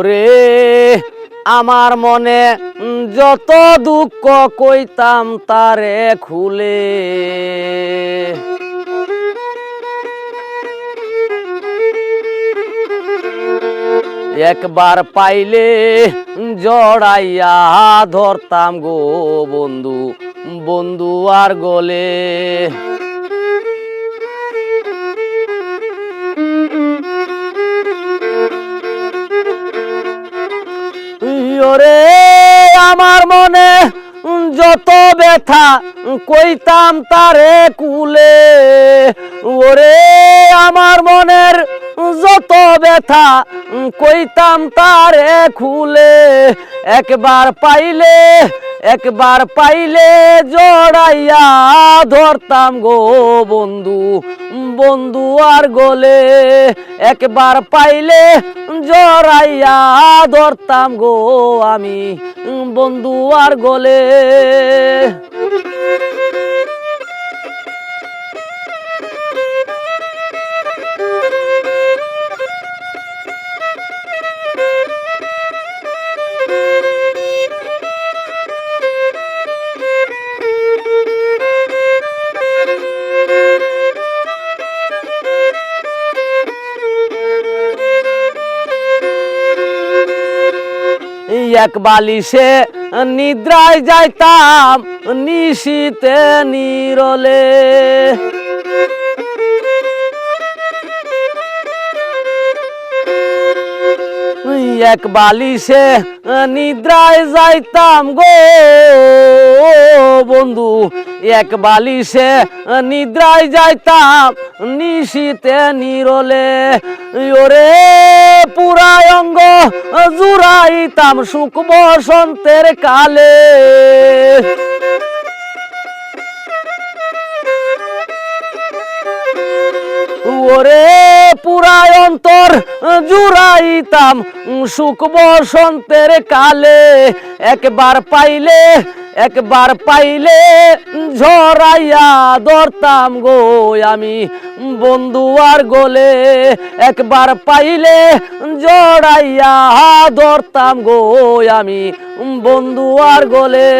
ওরে, আমার মনে যত দুঃখ কইতাম তারে খুলে। একবার পাইলে জড়াইয়া ধরতাম গো বন্ধু বন্ধু আর গলে। আমার মনে যত ব্যথা কইতাম তারে কুলে। ওরে আমার মনের যত ব্যথা কইতাম তারে খুলে। একবার পাইলে একবার পাইলে জড়াইয়া ধরতাম গো বন্ধু বন্ধু আর গলে। একবার পাইলে জড়াইয়া ধরতাম গো আমি, বন্ধু আর গলে। এক বালিশে নিদ্রায় যাইতাম নিশীতে নিরলে। এক বালিশে নিদ্রায় যাইতাম গো বন্ধু। এক বালিশে নিদ্রায় যাইতাম নিশিতে নিরলে। ওরে পুরায় অঙ্গ জুড়াইতাম সুখ বসন্তের কালে। জুড়াইতাম, সুখ বসন্তের কালে। একবার পাইলে একবার পাইলে ঝরাইয়া ধরতাম গো আমি বন্ধু আর গোলে। একবার পাইলে জড়াইয়া ধরতাম গো আমি বন্ধু আর গোলে।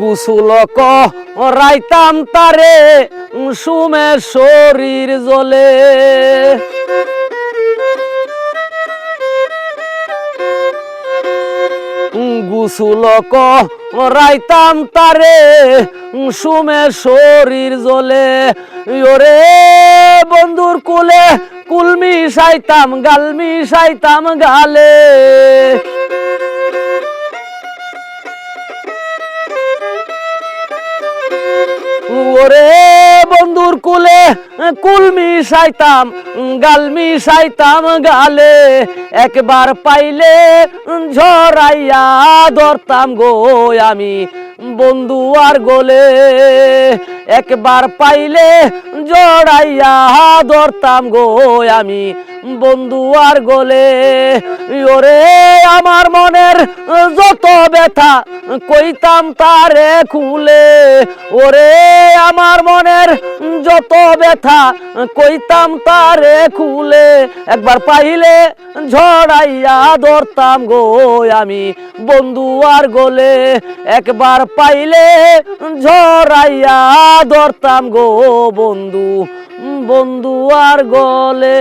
গুসুল রাইতাম তারে সুমে শরীর জ্বলে গুসুল রাইতাম তারে সুমে শরীর জ্বলে ওরে বন্ধুর কুলে কুলমি সাইতাম গালমি সাইতাম গালে। বন্ধুর কুলে কুলমি সাইতাম গালমি সাইতাম গালে। একবার পাইলে ঝরাইয়া ধরতাম গো আমি বন্ধু আর গোলে। একবার পাইলে জড়াইয়া ধরতাম গো আমি, বন্ধু আর গোলে। ওরে আমার মনের যত ব্যথা, কইতাম তারে খুলে। ওরে আমার মনের যত ব্যথা, কইতাম তারে খুলে। একবার পাইলে ঝড়াইয়া ধরতাম গো আমি। বন্ধু আর গোলে একবার পাইলে ঝড়াইয়া ধরতাম গো বন্ধু। বন্ধু আর গলে